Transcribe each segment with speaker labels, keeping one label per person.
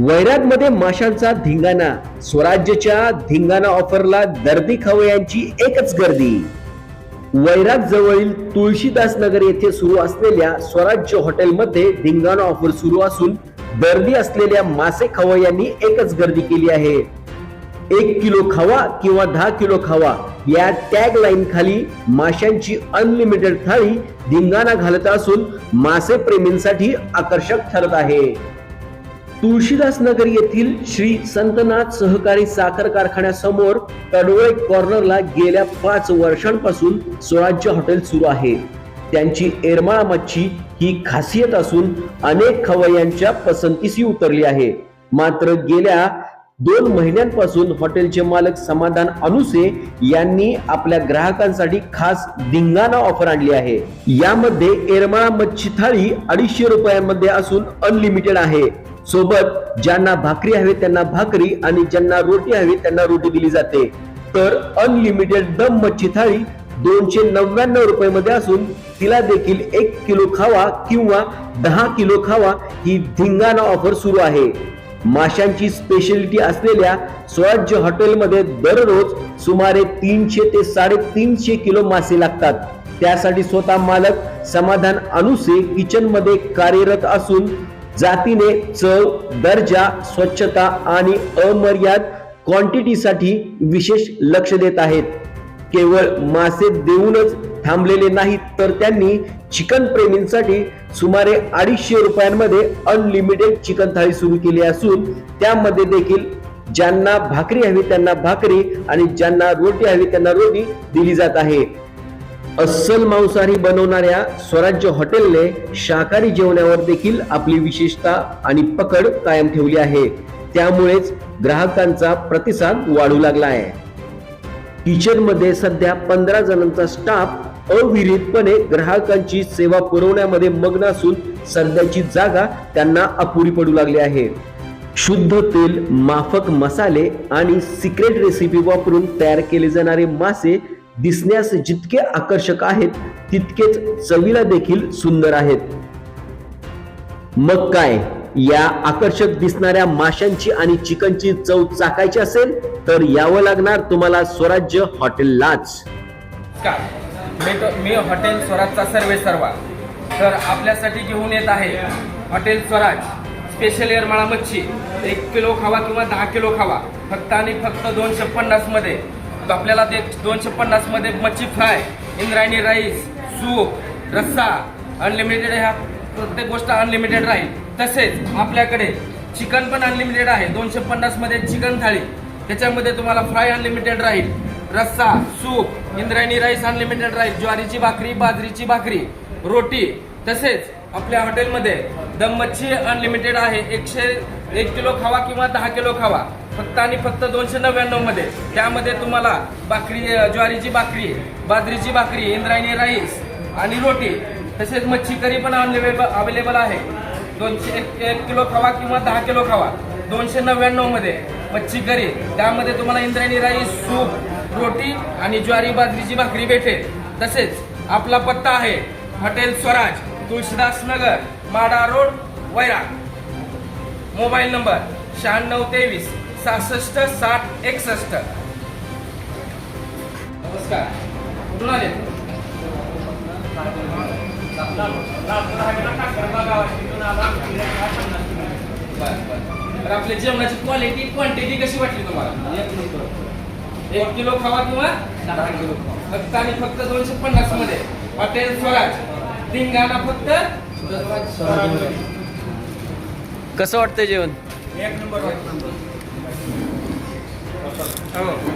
Speaker 1: वैरागमध्ये माशांचा धिंगाणा. स्वराज्यच्या धिंगाणा ऑफरला दर्दी खवयांची एकच गर्दी. वैराग जवळील तुळशीदास नगर येथे सुरू असलेल्या स्वराज्य हॉटेलमध्ये धिंगाणा ऑफर सुरू असून गर्दी असलेल्या मासे खवयांनी एकच गर्दी केली आहे. एक किलो खावा किंवा दहा किलो खावा या टॅग लाईन खाली माशांची अनलिमिटेड थाळी धिंगाणा घालत असून मासे प्रेमींसाठी आकर्षक ठरत आहे. तुळशीदास नगर येथील श्री संतनाथ सहकारी साखर कारखान्यासमोर तडवळे कॉर्नरला गेल्या पाच वर्षांपासून स्वराज्य हॉटेल सुरू आहे. त्यांची एरमाळा मच्छी ही खासियत असून अनेक खवय्यांच्या पसंतीसही उतरली आहे. मात्र गेल्या दोन महिन्यांपासून हॉटेलचे मालक समाधान अनुसे यांनी आपल्या ग्राहकांसाठी खास धिंगाणा ऑफर आणली आहे. यामध्ये एरमाळा मच्छी थाळी अडीचशे रुपयांमध्ये असून अनलिमिटेड आहे. सोबत ज्यांना भाकरी हवी त्यांना भाकरी आणि ज्यांना रोटी हवी त्यांना रोटी दिली जाते. तर अनलिमिटेड दम मच्छी थाळी दोनशे नव्याण्णव रुपये मध्ये असून तिला देखील एक किलो खावा किंवा दहा किलो खावा ही धिंगाणा ऑफर सुरू आहे. माशांची स्पेशलिटी असलेल्या स्वराज्य हॉटेलमध्ये दररोज सुमारे तीनशे ते साडेतीनशे किलो मासे लागतात. त्यासाठी स्वतः मालक समाधान अनुसे किचनमध्ये कार्यरत असून जातीने चव दर्जा स्वच्छता आणि अमर्याद क्वांटिटीसाठी विशेष लक्ष देत आहेत. केवळ मासे देऊनच थांबलेले नाहीत तर त्यांनी चिकन प्रेमींसाठी सुमारे अडीचशे रुपयांमध्ये अनलिमिटेड चिकन थाळी सुरू केली असून त्यामध्ये देखील ज्यांना भाकरी हवी त्यांना भाकरी आणि ज्यांना रोटी हवी त्यांना रोटी दिली जात आहे. अस्सल मांसाहारी बनवणाऱ्या स्वराज्य हॉटेलने शाकाहारी जेवणावर देखील आपली विशेषता आणि पकड कायम ठेवली आहे. त्यामुळेच ग्राहकांचा प्रतिसाद वाढू लागला आहे. किचनमध्ये सध्या पंधरा जणांचा स्टाफ अविरहितपणे ग्राहकांची सेवा पुरवण्यामध्ये मग्न असून सध्याची जागा त्यांना अपुरी पडू लागली आहे. शुद्ध तेल माफक मसाले आणि सिक्रेट रेसिपी वापरून तयार केले जाणारे मासे दिसण्यास जितके आकर्षक आहेत तितकेच चवीला देखील सुंदर आहेत. मग काय? या आकर्षक दिसणाऱ्या माशांची आणि चिकनची चव चाकायची असेल तर यावं लागणार तुम्हाला स्वराज्य हॉटेललाच.
Speaker 2: मी मी हॉटेल स्वराजचा सर्वे सर्वा तर आपल्यासाठी घेऊन येत आहे हॉटेल स्वराज. स्पेशल एरमाळा मच्छी. एक किलो खावा किंवा दहा किलो खावा. फक्त आणि फक्त दोनशे पन्नासमध्ये. मध्ये आपल्याला ते दोनशे पन्नासमध्ये मच्छी फ्राय इंद्रायणी राईस सूप रस्सा अनलिमिटेड ह्या प्रत्येक गोष्ट अनलिमिटेड राहील. तसेच आपल्याकडे चिकन पण अनलिमिटेड आहे. दोनशे पन्नासमध्ये चिकन थाळी. त्याच्यामध्ये तुम्हाला फ्राय अनलिमिटेड राहील. रस्सा सूप इंद्रायणी राईस अनलिमिटेड राहील. ज्वारीची भाकरी बाजरीची भाकरी रोटी. तसेच आपल्या हॉटेलमध्ये दम मच्छी अनलिमिटेड आहे. एकशे एक किलो खावा किंवा दहा किलो खावा. फक्त आणि फक्त दोनशे नव्याण्णवमध्ये. त्यामध्ये तुम्हाला भाकरी ज्वारीची भाकरी बाजरीची भाकरी इंद्रायणी राईस आणि रोटी तसेच मच्छी करी पण अवेलेबल अवेलेबल आहे. दोनशे एक एक किलो खावा किंवा दहा किलो खावा. दोनशे नव्याण्णवमध्ये मच्छी करी. त्यामध्ये तुम्हाला इंद्रायणी राईस सूप रोटी आणि ज्वारी बाजरीची भाकरी भेटेल. तसेच आपला पत्ता आहे hotel Swaraj Tulshidas Nagar Mada road Vairag. Mobile number शहाण्णव तेवीस सहासष्ट साठ एकसष्ट. नमस्कार. कुठून आले. तर आपल्या जेवणाची क्वालिटी क्वांटिटी कशी वाटली तुम्हाला? एक नंबर एक किलो खावा किंवा दहा किलो फक्त आणि फक्त दोनशे पन्नासमध्ये. हॉटेल स्वराज. धिंगाणा फक्त
Speaker 1: कसं वाटतंय जेवण?
Speaker 2: एक नंबर.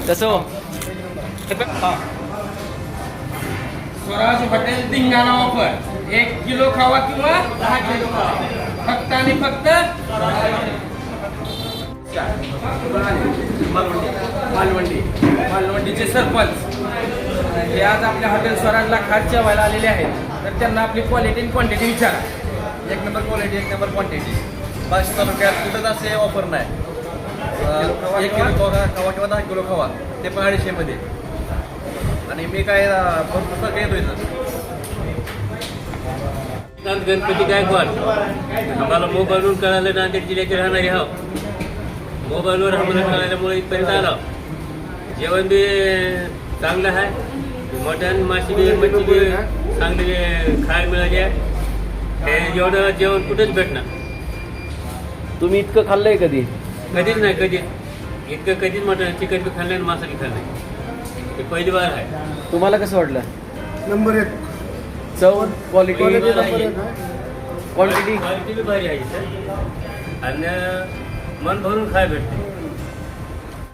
Speaker 1: कसं हो.
Speaker 2: स्वराज हॉटेल धिंगाणा ऑफर एक किलो खावा किंवा दहा किलो खावा. फक्त आणि फक्त मालवंडी. मालवंडीचे सरपंच. हे आज आपल्या हॉटेल स्वराजला खास जेवायला आलेले आहेत. तर त्यांना आपली क्वालिटी आणि क्वांटिटी विचारा.
Speaker 3: एक नंबर क्वालिटी एक नंबर क्वांटिटी बाकी तालुक्यात कुठंच असे ऑफर नाही. एक किलो खवा खवा किंवा दहा किलो खवा ते पण अडीचशेमध्ये आणि मी काय भरपूर सगळं येतो इथं.
Speaker 4: गणपती गायकवाड आम्हाला मोबाईलवरून कळालं नांदेड जिल्ह्याचे राहणारे हा मोबाईलवर आम्हाला कळाल्यामुळे इथपर्यंत आलो. जेवण बी चांगलं आहे. मटण माशी बी मच्छी बी चांगली खायला मिळाली आहे. हे एवढं जेवण कुठेच भेटणार.
Speaker 1: तुम्ही इतकं खाल्लंय कधी?
Speaker 4: कधीच नाही कधीच. इतकं कधीच मटण चिकन बी खाल्लं आणि मासा बी खाल्लं नाही. हे पहिली बार आहे.
Speaker 1: तुम्हाला कसं वाटलं?
Speaker 5: नंबर एक.
Speaker 1: चव क्वालिटी
Speaker 5: क्वालिटी नंबर एक आहे
Speaker 1: क्वांटिटी
Speaker 4: क्वालिटी बी भारी आहे इथं आणि मन भरून खाय भेटते.